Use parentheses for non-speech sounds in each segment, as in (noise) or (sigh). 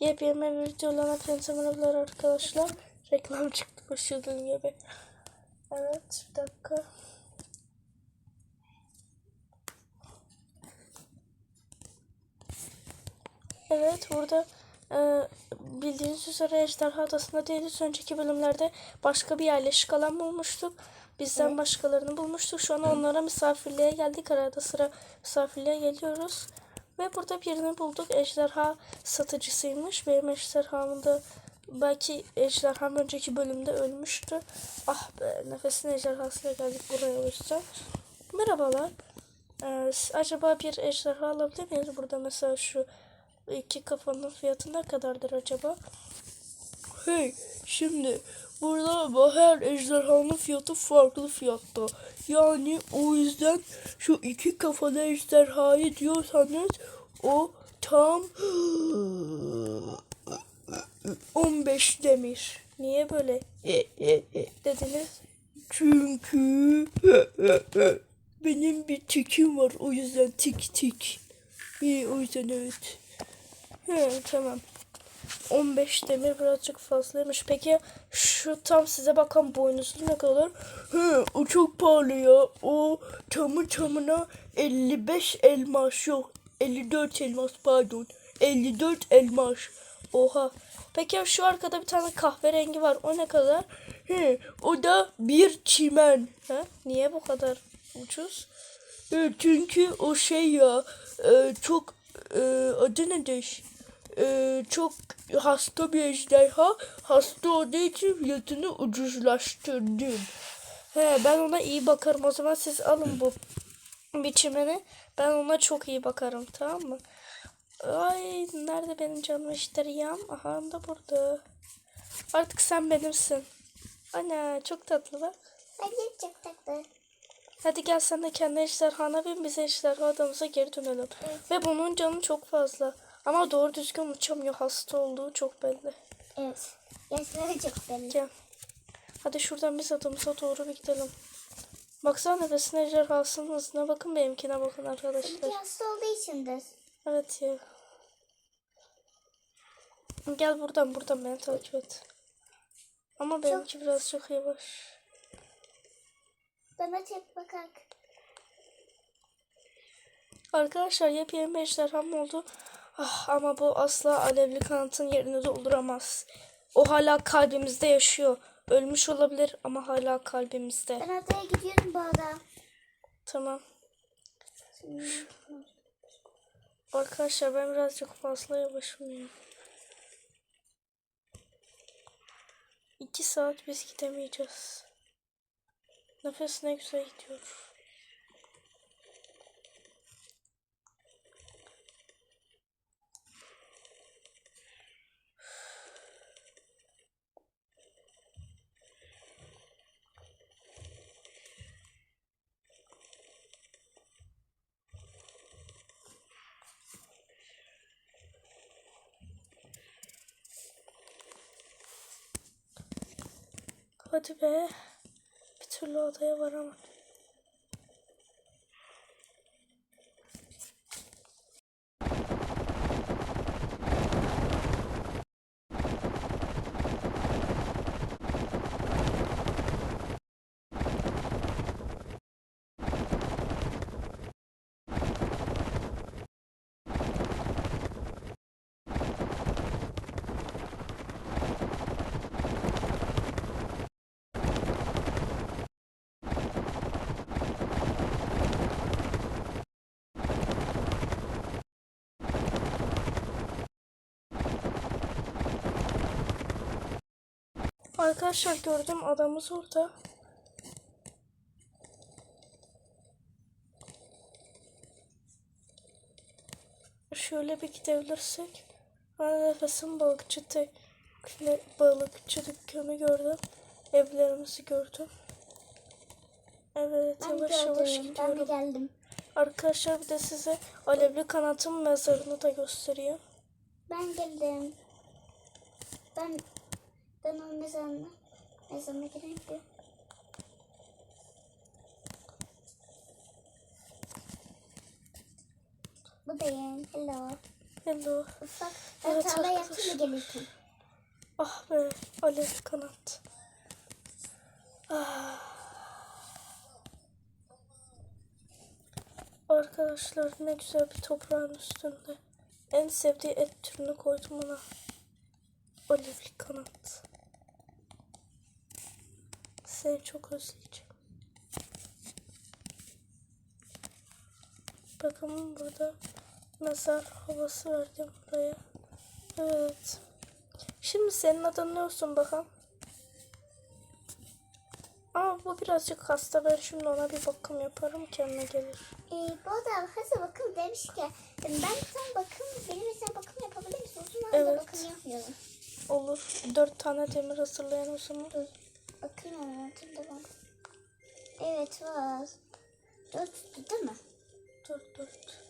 Yepyeni bir videolarına hepinize merhabalar arkadaşlar. Reklam çıktı başladığım gibi. Evet bir dakika. Evet burada e, bildiğiniz üzere Ejderha Adası'nda değiliz. Önceki bölümlerde başka bir yerleşik alan bulmuştuk. Bizden başkalarını bulmuştuk. Şu an onlara misafirliğe geldik. Arada sıra misafirliğe geliyoruz. Ve burada birini bulduk. Ejderha satıcısıymış. Benim ejderhamın da belki ejderham önceki bölümde ölmüştü. Ah be nefesin ejderhasıyla geldik buraya o yüzden. Merhabalar. Ee, acaba bir ejderha alabilir miyiz? Burada mesela şu iki kafanın fiyatı ne kadardır acaba? Hey şimdi burada bu her ejderhanın fiyatı farklı fiyatta. Yani o yüzden şu iki kafalı ejderhayı diyorsanız o tam (gasps) 15 demir. Niye böyle (laughs) dediniz? Çünkü (laughs) benim bir tikim var o yüzden tik tik. İyi o yüzden evet. He, tamam. 15 demir birazcık fazlaymış. Peki şu tam size bakan boynuzlu ne kadar? He, o çok pahalı ya. O tamı tamına 55 elmas yok. 54 elmas pardon. 54 elmas. Oha. Peki şu arkada bir tane kahverengi var. O ne kadar? He, o da bir çimen. Ha? Niye bu kadar ucuz? E, çünkü o şey ya e, çok e, adı nedir? E, çok hasta bir ejderha. Hasta olduğu için fiyatını ucuzlaştırdım. He, ben ona iyi bakarım. O zaman siz alın bu biçimini. Ben ona çok iyi bakarım tamam mı? Ay nerede benim canım ejderham? Aha da burada. Artık sen benimsin. Ana çok tatlı bak. Bence çok tatlı. Hadi gel sen de kendi ejderhana bin biz ejderha adamıza geri dönelim. Ve bunun canı çok fazla. Ama doğru düzgün uçamıyor. Hasta olduğu çok belli. Evet. Yaşları çok belli. Gel. Hadi şuradan biz adamıza doğru bir gidelim. Baksana nefesine ejderhasının hızına bakın benimkine bakın arkadaşlar. Belki hasta olduğu içindir. Evet ya. Gel buradan buradan beni takip et. Ama benimki biraz çok yavaş. Bana çek bakak. Arkadaşlar yepyeni bir ejderham oldu. Ah, ama bu asla alevli kanatın yerini dolduramaz. O hala kalbimizde yaşıyor. Ölmüş olabilir ama hala kalbimizde. Ben adaya gidiyorum bu arada. Tamam. Arkadaşlar ben birazcık fazla yavaşım ya. İki saat biz gidemeyeceğiz. Nefes ne güzel gidiyor. Hadi be. Bir türlü odaya varamadım. Arkadaşlar gördüm adamız orada. Şöyle bir gidebilirsek. Ben nefesim balıkçı te, balıkçı dükkanı gördüm. Evlerimizi gördüm. Evet Ben yavaş yavaş gördüm. Ben gidiyorum. geldim. Arkadaşlar bir de size alevli kanatın mezarını da göstereyim. Ben geldim. Ben ben o mezarına mezarına gireyim ki. Buradayım. Hello. Hello. Ufak. Evet, Ben tarla arkadaşlar. yaptım da gelirken. Ah be alev kanat. Ah. Arkadaşlar ne güzel bir toprağın üstünde. En sevdiği et türünü koydum ona. Alevli kanat. Seni çok özleyeceğim. Bakın burada mezar havası verdim buraya. Evet. Şimdi senin adın ne olsun bakalım. Ama bu birazcık hasta. Ben şimdi ona bir bakım yaparım. Kendine gelir. Ee, bu arada hazır bakım demiş ki ben sen bakım benim mesela bakım yapabilir misin? Uzun Evet. bakım yapmıyorum. Olur. Dört tane demir hazırlayan o zaman. Dur. Bakıyorum hatırda bak. Evet var. Dört değil mi? Dört dört.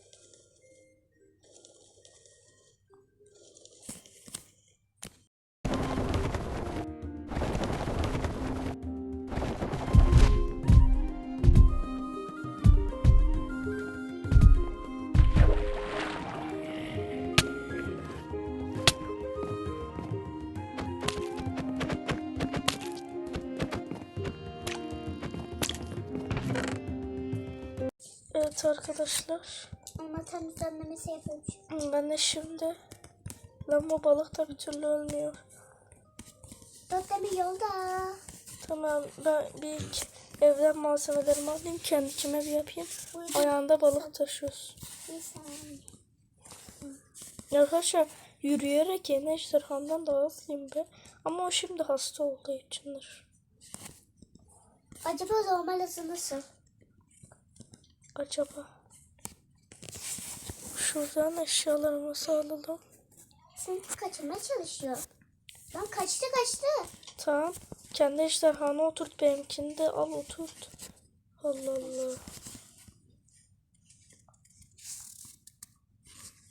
Evet arkadaşlar. Ama tam düzenlemesi yapıyormuş. Ben de şimdi Lan bu balık da bir türlü ölmüyor. Dört demir yolda. Tamam ben bir evden malzemelerimi alayım kendi içime bir yapayım. Ayağında balık taşıyoruz. Bir. Arkadaşlar yürüyerek yeni ejderhamdan daha hızlıyım be. Ama o şimdi hasta olduğu içindir. Acaba normal hızı nasıl? Acaba. Şuradan eşyalarımızı alalım. Seni kaçırmaya çalışıyor. Lan kaçtı kaçtı. Tamam. Kendi ejderhanı oturt benimkini de al oturt. Allah Allah.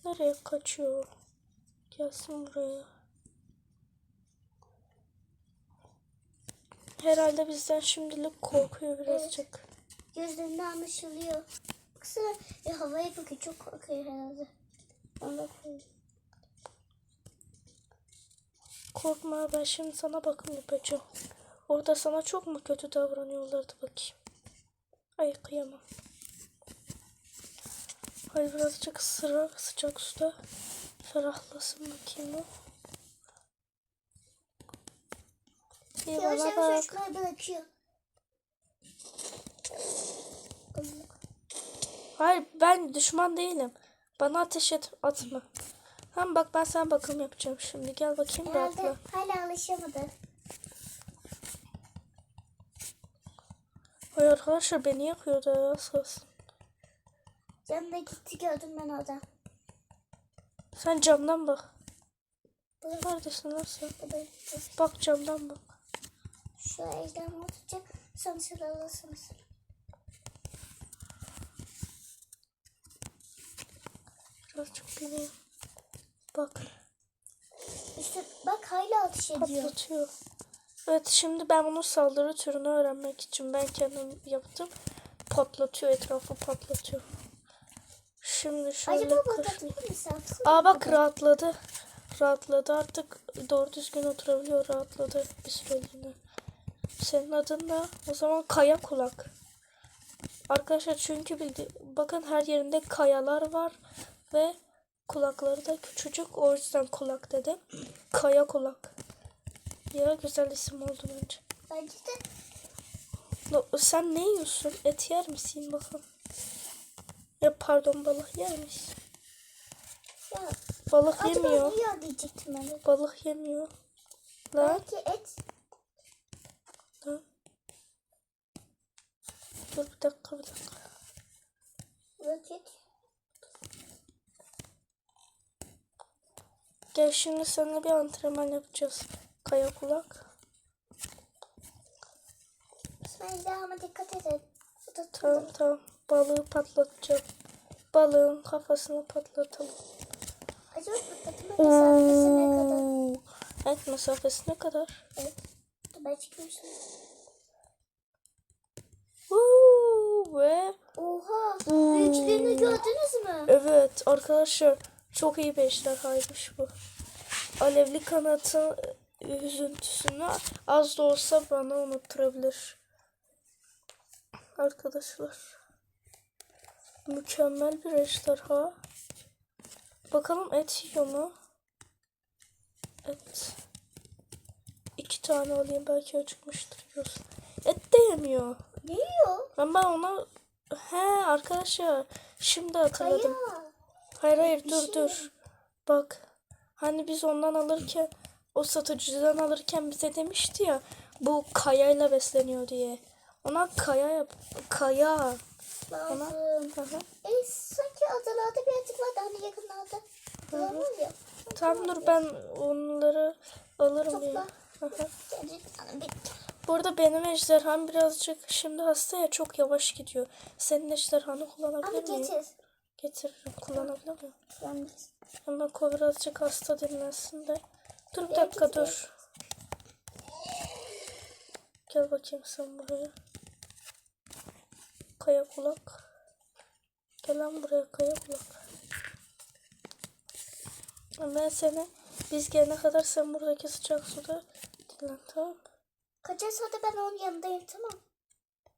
Nereye kaçıyor? Gelsin buraya. Herhalde bizden şimdilik korkuyor birazcık. Gözlerinde anlaşılıyor. Baksana e, havaya bakıyor çok korkuyor herhalde. Ona koyayım. Korkma ben şimdi sana bakım yapacağım. Orada sana çok mu kötü davranıyorlardı bakayım. Ay kıyamam. Ay birazcık sıra sıcak suda ferahlasın bakayım o. İyi Yavaş bana bak. bırakıyor. Hayır ben düşman değilim. Bana ateş et atma. Hem bak ben sana bakım yapacağım şimdi. Gel bakayım rahatla. Herhalde hala alışamadı. Ay arkadaşlar beni yakıyordu kalsın. Canına gitti gördüm ben orada. Sen camdan bak. Bu Neredesin lan sen? bu da Bak camdan bak. şu ejderhamı tutacak. Sonra siz alırsınız. Birazcık bileyim. Bak İşte bak hala ateş ediyor. patlatıyor. Evet şimdi ben bunun saldırı türünü öğrenmek için ben kendim yaptım. Patlatıyor etrafı patlatıyor. Şimdi şöyle Acaba? Aa bak rahatladı. Rahatladı artık doğru düzgün oturabiliyor rahatladı bir süreliğine. Senin adın da o zaman kaya kulak. Arkadaşlar çünkü bildi, bakın her yerinde kayalar var ve kulakları da küçücük o yüzden kulak dedim. Kaya kulak. Ya güzel isim oldu bence. Bence de No, sen ne yiyorsun? Et yer misin bakalım? Ya pardon balık yer misin? ya Balık yemiyor. yiyor diyecektim ben de. Balık yemiyor. Lan. Belki et. lan. Dur bir dakika bir dakika. Belki et. Gel şimdi seninle bir antrenman yapacağız. Kaya kulak. Sen ejderhama dikkat edin. Da Tamam tamam. Balığı patlatacağım. Balığın kafasını patlatalım. Acaba patlatma mesafesi ne kadar? Evet mesafesi ne kadar? Evet. Ben çıkayım şimdi. Woo, ve Oha! Büyüklüğünü gördünüz mü? evet arkadaşlar Çok iyi bir ejderhaymış bu. Alevli kanatı e, üzüntüsünü az da olsa bana unutturabilir. Arkadaşlar. Mükemmel bir ejderha. Bakalım et yiyor mu? Et. İki tane alayım belki acıkmıştır yiyorsun. Et de yemiyor. Ne yiyor? Ben ben ona... He arkadaşlar şimdi hatırladım. Kaya. Hayır hayır dur şey dur. Bak. Hani biz ondan alırken o satıcıdan alırken bize demişti ya bu kayayla besleniyor diye. Ona kaya yap. Kaya. Ona. Lazım. Hı hı. E, sanki adalarda birazcık vardı hani yakınlarda. Var ya. Tamam dur ben onları alırım Topla. tane bir. Burada benim ejderham birazcık şimdi hasta ya çok yavaş gidiyor. Senin ejderhanı Abi kullanabilir miyim? getir. Getiririm. Kullanabilir miyim? Ben Hemen o birazcık hasta dinlensin de. Dur bir dakika dur. Gel bakayım sen buraya. Kaya kulak. Gel lan buraya kaya kulak. Ben seni biz gelene kadar sen buradaki sıcak suda dinlen tamam mı? Kaçarsa da ben onun yanındayım tamam.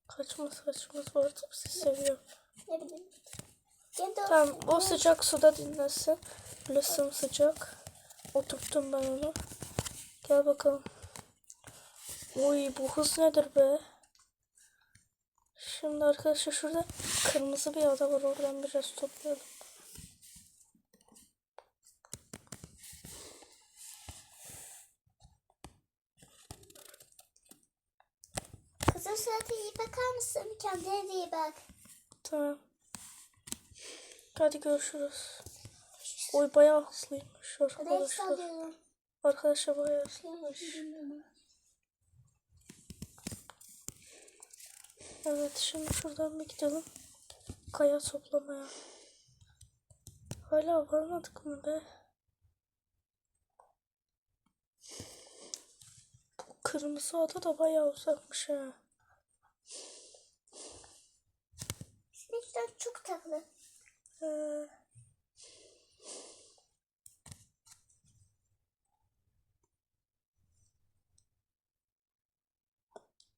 Kaçmaz kaçmaz bu arada bizi seviyor. Ne bileyim. Tamam o sıcak suda dinlensin. Böyle sıcak. Oturttum ben onu. Gel bakalım. Uy bu hız nedir be? Şimdi arkadaşlar şurada kırmızı bir ada var. Oradan biraz toplayalım. Kızım suratı iyi bakar mısın? Kendine de iyi bak. Tamam. Hadi görüşürüz. Oy bayağı hızlıymış arkadaşlar. Arkadaşlar bayağı hızlıymış. Evet şimdi şuradan bir gidelim. Kaya toplamaya. Hala varmadık mı be? Bu kırmızı ada da bayağı uzakmış ha. Sinekler çok tatlı.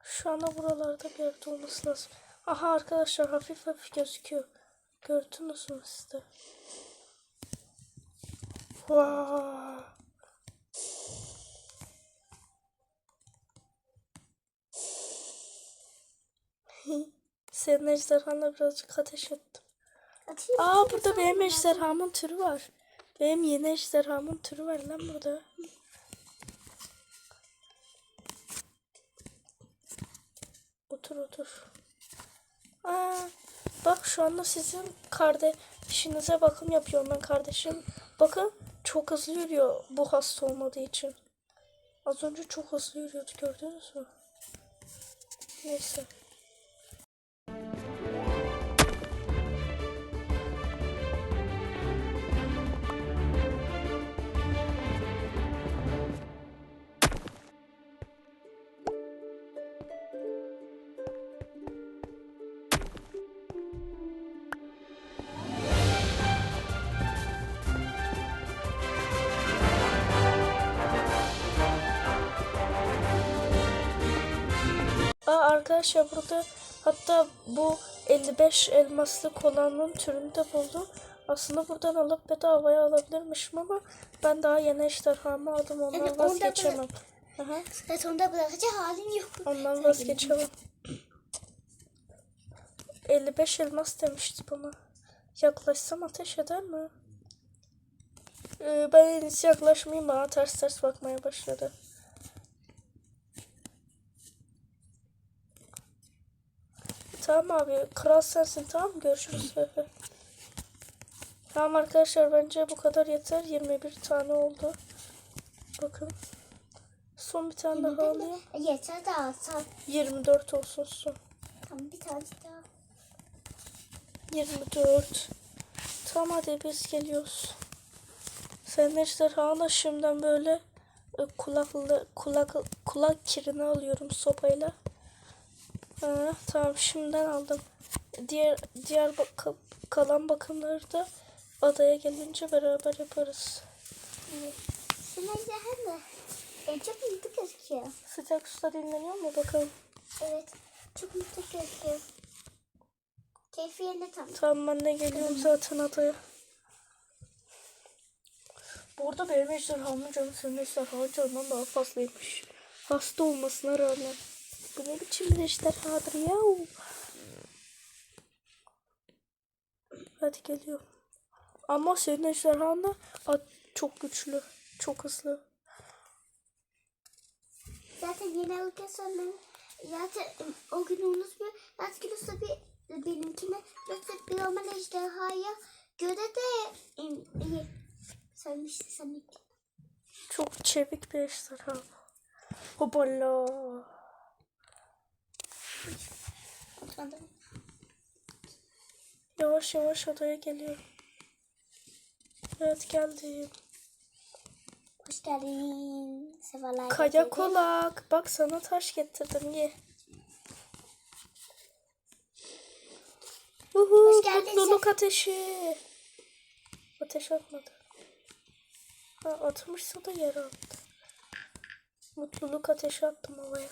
Şu anda buralarda bir yerde olması lazım. Aha arkadaşlar hafif hafif gözüküyor. Gördünüz mü siz de? Vaa. (laughs) Senin ejderhanla birazcık ateş ettim. Atayım Aa burada benim ejderhamın türü var. Benim yeni ejderhamın türü var lan burada. Otur otur. Aa, bak şu anda sizin kardeşinize bakım yapıyorum ben kardeşim. Bakın çok hızlı yürüyor bu hasta olmadığı için. Az önce çok hızlı yürüyordu gördünüz mü? Neyse. Arkadaşlar burada hatta bu 55 elmaslık olanın türünü de buldum. Aslında buradan alıp bedavaya alabilirmişim ama ben daha yeni ejderhamı aldım ondan da vazgeçemem. Aha, Evet onu da bırakacak halin yok. ondan vazgeçemem. 55 elmas demişti bana. Yaklaşsam ateş eder mi? Ee, ben en iyisi yaklaşmayayım bana ters ters bakmaya başladı. Tamam abi. Kral sensin tamam mı? Görüşürüz. tamam arkadaşlar bence bu kadar yeter. 21 tane oldu. Bakın. Son bir tane daha alayım. Yeter daha sağ. 24 olsun son. Tamam bir tane daha. 24. Tamam hadi biz geliyoruz. Senin ejderhanı şimdiden böyle e, kulaklı kulak kulak kirini alıyorum sopayla. Ha, tamam şimdiden aldım. Diğer diğer bak- kalan bakımları da adaya gelince beraber yaparız. Sen ejderhan da e, çok mutlu gözüküyor. Sıcak suda dinleniyor mu bakalım. Evet. Çok mutlu gözüküyor. Keyfi yerinde tam. Tamam ben de geliyorum zaten adaya. Bu arada benim ejderhamın canı senin ejderhanın canından daha fazlaymış. Hasta olmasına rağmen. Bu ne biçim bir ejderhadır ya? Hadi geliyorum. Ama senin ejderhan da çok güçlü. Çok hızlı. Zaten yeni alırken sonra zaten o günü unutmuyor. Zaten kilosu bir benimkine yoksa bir normal ejderhaya göre de iyi. Sevmişti sen Çok çevik bir ejderha. Hopala. Unutmadım. Yavaş yavaş odaya geliyorum. Evet geldim. Hoş geldin. Sefalar Kaya kolak. Bak sana taş getirdim ye. Uhu, Hoş geldin mutluluk ateşi. Ateş atmadı. Ha, atmışsa da yere attı. Mutluluk ateşi attım havaya.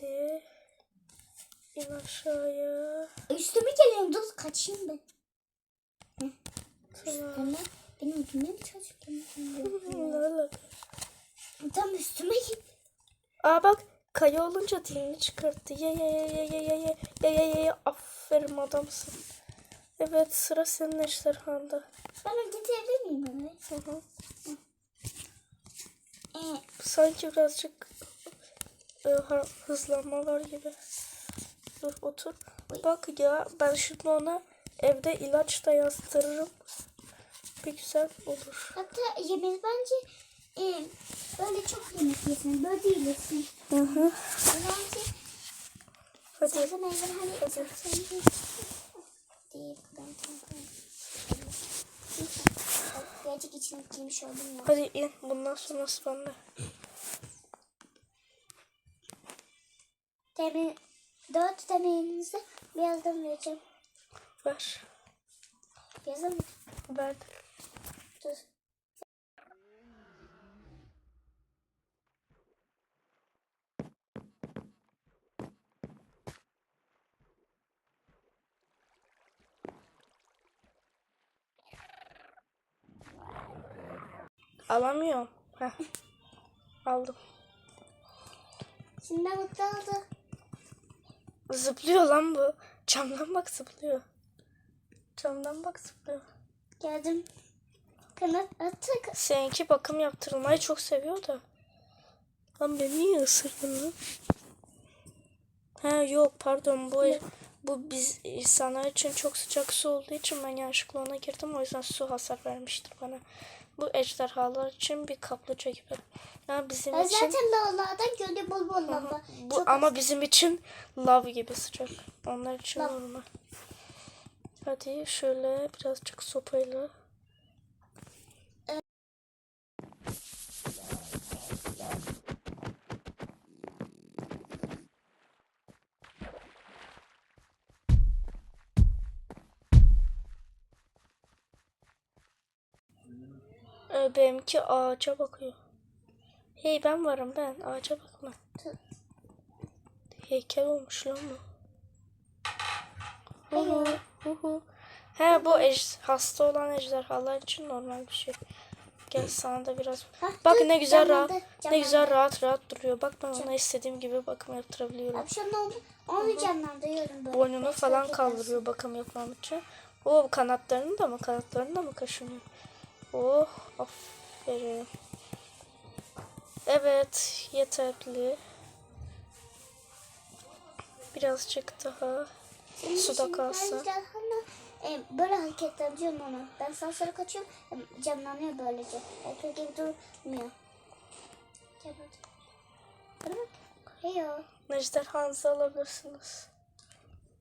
Hadi. İn aşağıya. Üstüme geliyorum dur kaçayım ben. Tamam. Üstüme. Benim üstüme mi çalışıyor? Ne alaka? Tam üstüme git. Aa bak kaya olunca dilini çıkarttı. Ye ye ye ye ye ye ye ye ye ye ye aferin adamsın. Evet sıra senin ejderhanda. Bana getirebilir miyim onu? Hı hı. Ee, Sanki birazcık e, ha- hızlanma var gibi. Dur otur. Bak ya ben şimdi ona evde ilaç da yazdırırım. Bir güzel olur. hatta yemeği bence e, böyle çok yemek yesin. Böyle değil yesin. Hı hı. Bence Hadi evden hani özellikle değil. Ben Birazcık içine giymiş oldum ya. hadi in. Bundan sonrası bende. Temin, dört temelinizi birazdan vereceğim. Ver. Yazın mı? Verdim. Dur. Alamıyorum. Heh. Aldım. Şimdi mutlu oldu. Zıplıyor lan bu. Camdan bak zıplıyor. Camdan bak zıplıyor. Geldim. Kanat attık. Seninki bakım yaptırılmayı çok seviyor da. Lan beni niye ısırdın lan? Ha yok pardon bu bu biz insanlar için çok sıcak su olduğu için ben yanlışlıkla ona girdim o yüzden su hasar vermiştir bana. Bu ejderhalar için bir kaplıca gibi. Ya bizim Ben için zaten dağlardan gönlü bol bol lava. bu Çok ama bizim için lav gibi sıcak. Onlar için normal. Hadi şöyle birazcık sopayla. Benimki ağaca bakıyor. Hey ben varım ben. Ağaca bakma. Heykel olmuş lan bu. Hu hu, hu hu. He bu ej hasta olan ejderhalar için normal bir şey. Gel sana da biraz. Hah, Bak ne güzel rahat, ne güzel rahat rahat duruyor. Bak ben ona istediğim gibi bakım yaptırabiliyorum. Akşam oldu. Onu canlandırıyorum böyle. Boynunu falan kaldırıyor bakım yapmam için. O kanatlarını da mı kanatlarını da mı kaşınıyor? Oh aferin. Evet yeterli. Birazcık daha Senin suda ejderhanla, e, böyle hareketlendiriyorum onu. Ben sağa sola kaçıyorum. e, Canlanıyor böylece. Erkek gibi durmuyor. Gel bak. Bak. Heyo. Ejderhanızı alabilirsiniz.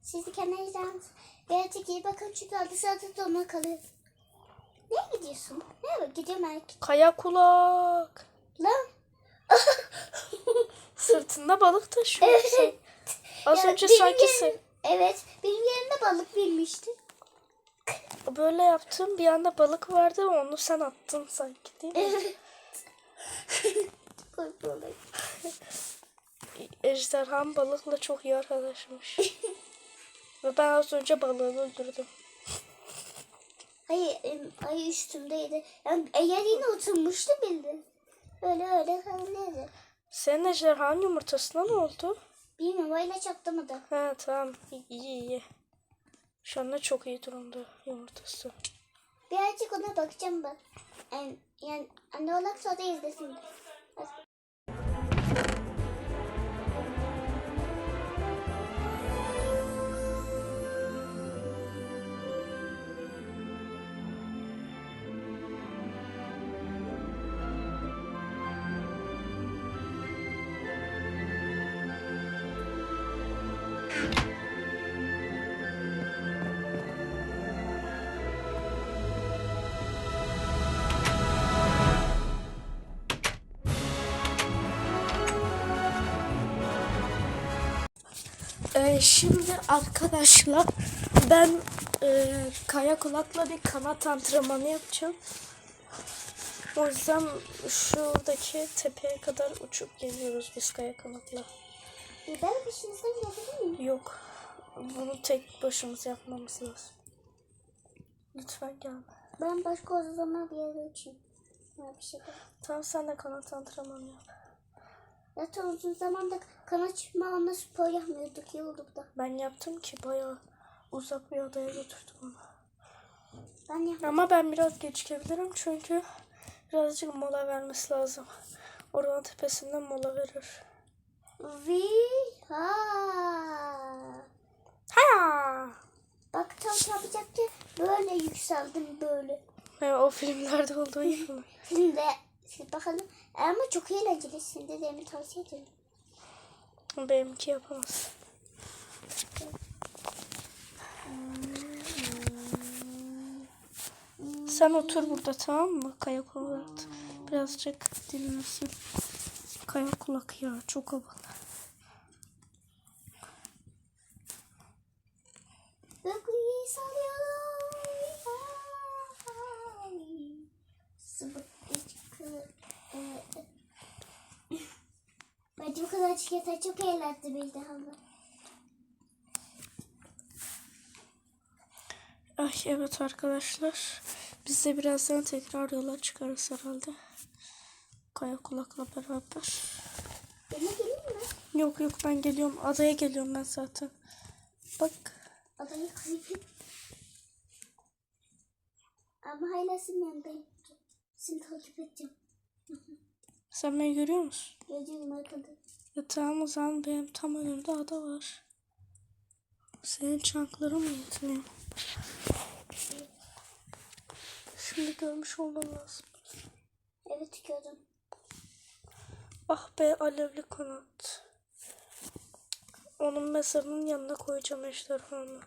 Siz de kendi ejderhanız. Birazcık iyi bakın çünkü adı sırada donma kalıyor. Nereye gidiyorsun? Nereye gidiyorum erkek? Kaya kulak. Lan. (laughs) Sırtında balık taşıyorsun. Evet. Az Ya önce benim sanki yerim- sen- Evet. Benim yerimde balık bilmişti. Böyle yaptım. Bir anda balık vardı. Onu sen attın sanki değil mi? Evet. Korkuyorum. Ejderhan balıkla çok iyi arkadaşmış. Ve ben az önce balığı öldürdüm. Hayır, ayı üstümdeydi. Yani eğer yine oturmuştu bildi. Öyle öyle kalıyordu. Senin ejderhan yumurtasına ne oldu? Bilmiyorum öyle çatlamadı. Ha tamam. İyi iyi. iyi. Şu anda çok iyi durumda yumurtası. Birazcık ona bakacağım ben. Yani, yani anne olarak sonra izlesin. Şimdi arkadaşlar ben e, kaya kulakla bir kanat antrenmanı yapacağım. O yüzden şuradaki tepeye kadar uçup geliyoruz biz kaya kanatla. E, Ben peşinizden gelebilir miyim? Yok. Bunu tek başımız yapmamız lazım. Lütfen gelme. Ben başka o zaman bir yere uçayım. Bir şey. Tamam sen de kanat antrenmanı yap. Zaten uzun zamanda kanat çıkmamla spor yapmıyorduk. İyi oldu bu da. Ben yaptım ki bayağı uzak bir adaya götürdüm onu. Ben yapmadım. Ama ben biraz gecikebilirim çünkü birazcık mola vermesi lazım. Oranın tepesinden mola verir. Viha. Ha! Bak tam yapacaktı. Böyle yükseldim böyle. Yani o filmlerde olduğu gibi (laughs) mi? Şimdi bakalım. Ama çok eğlenceli. Şimdi de mi tavsiye ederim. Benimki yapamaz. Sen otur burada tamam mı? Kaya kulak. Birazcık dinlensin. Kaya kulak ya çok havalı. Dokuyu salıyorum. Sıvı- Ee, Bence bu kadar çikolata çok eğlendi daha mı? Ay evet arkadaşlar. Biz de birazdan tekrar yola çıkarız herhalde. Kaya kulakla beraber. Bana gelin mi? Yok yok ben geliyorum. Adaya geliyorum ben zaten. Bak. Adayı kaybet. Ama hala senin yanındayım. Seni takip edeceğim. Sen beni görüyor musun? Gözüm arkada. Ya tamam o zaman benim tam önümde ada var. Senin çankların mı yetmiyor? Şimdi görmüş olman lazım. Evet gördüm. Ah be alevli kanat. Onun mezarının yanına koyacağım ejderhanı.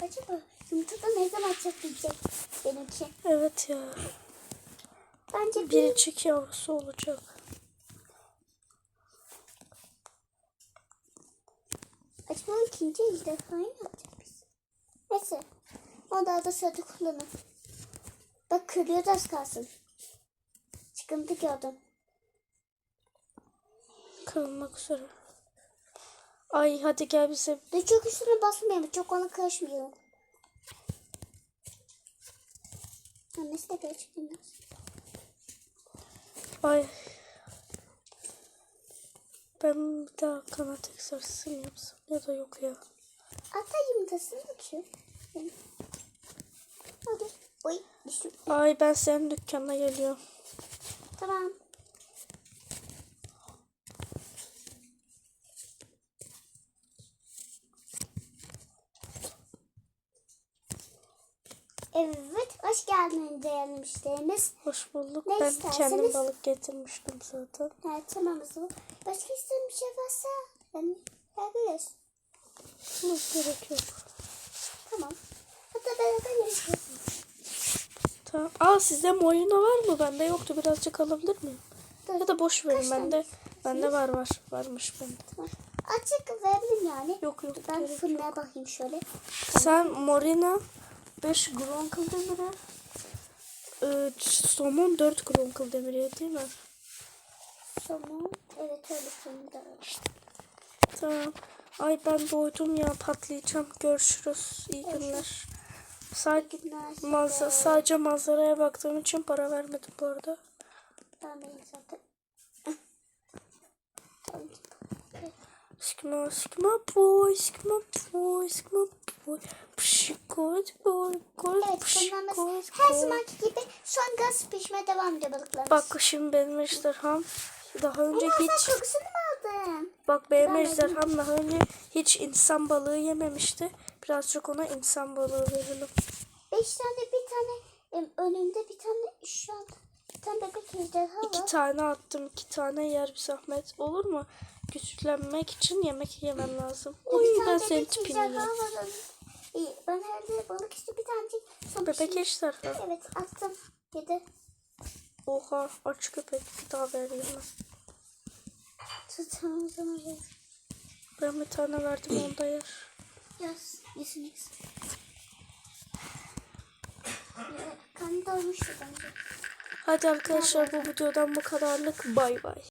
Acaba yumurtada ne zaman çatlayacak benimki? Evet ya. Bence bir Biricik yavrusu olacak. acaba ikinci ejderhayı mı yapacak biz? Neyse. O da da sırada kullanın. Bak kırıyor da az kalsın. Çıkıntı gördüm. Kırılmak üzere. Ay hadi gel bize. De çok üstüne basmayalım. Çok ona karışmayalım. Annesi de gerçekten? Ay. Ben bir daha kanat egzersizi mi yapsam ya da yok ya. Yumurtasını açıyor. Hadi. Oy düştüm. Ay ben senin dükkanına geliyorum. Tamam. Evet, hoş geldiniz değerli müşterimiz. Hoş bulduk. Ne ben isterseniz- kendim balık getirmiştim zaten. Evet, tamam o zaman. Başka istediğin bir şey varsa yani yapabiliriz. Hiç gerek yok. Tamam. Hatta beraber yarışırız. Tamam. Aa sizde moyuna var mı? Bende yoktu. Birazcık alabilir miyim? Dur. Ya da boş verin. Kaç Bende bende var var. Varmış bende. Tamam. Açık verebilirim yani. Yok yok. Ben yok. fırına bakayım şöyle. Sen Morina 5 Gronkle demiri. Ee, somon 4 Gronkle demiri değil mi? Somon. Evet öyle. Tamam. Ay ben doydum ya patlayacağım. Görüşürüz. İyi günler. Sadece, Günler. manza sadece manzaraya baktığım için para vermedim bu arada. Ben de zaten. (laughs) Skma skma boy skma boy skma boy pşikot boy koy Evet pşikot her zamanki gibi şu an gaz pişmeye devam ediyor balıklarımız. Bak şimdi benim ejderham daha önce Ama hiç sen kokusunu mu aldın? bak benim Ben ejderham daha önce hiç insan balığı yememişti. Birazcık ona insan balığı verelim. Beş tane bir tane em, önünde bir tane şu an bir tane bebek ejderha İki var. tane attım. iki tane yer bir zahmet. Olur mu? Güçlenmek için yemek yemem lazım. Oy tane ben senin bebek tipini. İyi, ben herhalde balık işte bir. Son Bebek pişmiş. ejderha. Evet attım. Yedi. Oha aç köpek. Bir daha vereyim. O zaman yaz. Ben bir tane verdim onu da yer. Yaz. Yesin yesin. Kanı doymuştu bence. Hadi arkadaşlar bu videodan bu kadarlık. Bay bay.